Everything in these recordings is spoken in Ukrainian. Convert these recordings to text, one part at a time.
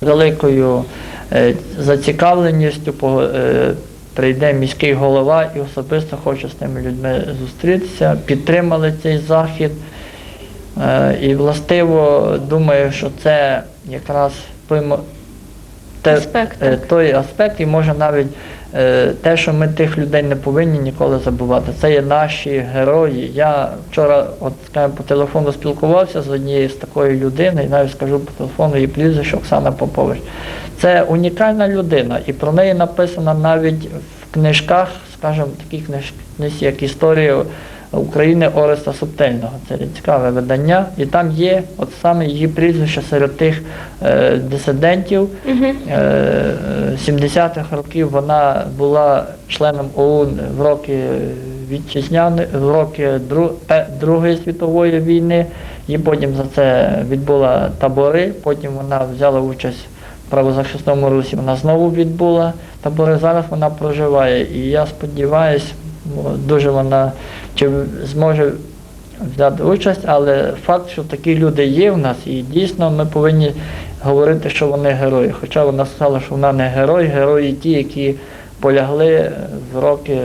великою е, зацікавленістю е, прийде міський голова і особисто хоче з тими людьми зустрітися, підтримали цей захід. Е, І властиво думаю, що це якраз те- Аспект, е, той аспект, і може навіть е, те, що ми тих людей не повинні ніколи забувати. Це є наші герої. Я вчора, от скажімо, по телефону спілкувався з однією з такою людиною, і навіть скажу по телефону її прізвище Оксана Попович. Це унікальна людина, і про неї написано навіть в книжках, скажімо, такі книж- книжці, як історія України Ореста Субтельного. Це цікаве видання. І там є от саме її прізвище серед тих е, дисидентів. Е, 70-х років вона була членом ОУН в роки вітчизняної, в роки Дру- Другої світової війни. І потім за це відбула табори. Потім вона взяла участь в правозахисному русі. Вона знову відбула табори. Зараз вона проживає. І я сподіваюся, дуже вона чи зможе взяти участь, але факт, що такі люди є в нас, і дійсно ми повинні говорити, що вони герої. Хоча вона сказала, що вона не герой, герої ті, які полягли в роки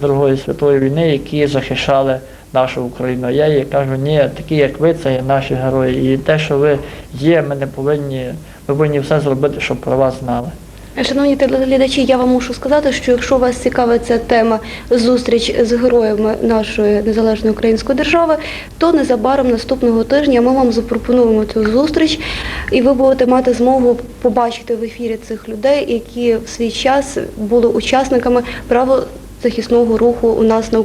Другої світової війни, які захищали нашу Україну. Я їй кажу, ні, такі як ви, це є наші герої. І те, що ви є, ми не повинні, ми повинні все зробити, щоб про вас знали. Шановні телеглядачі, я вам мушу сказати, що якщо вас цікавить ця тема зустріч з героями нашої незалежної української держави, то незабаром наступного тижня ми вам запропонуємо цю зустріч, і ви будете мати змогу побачити в ефірі цих людей, які в свій час були учасниками правозахисного руху у нас на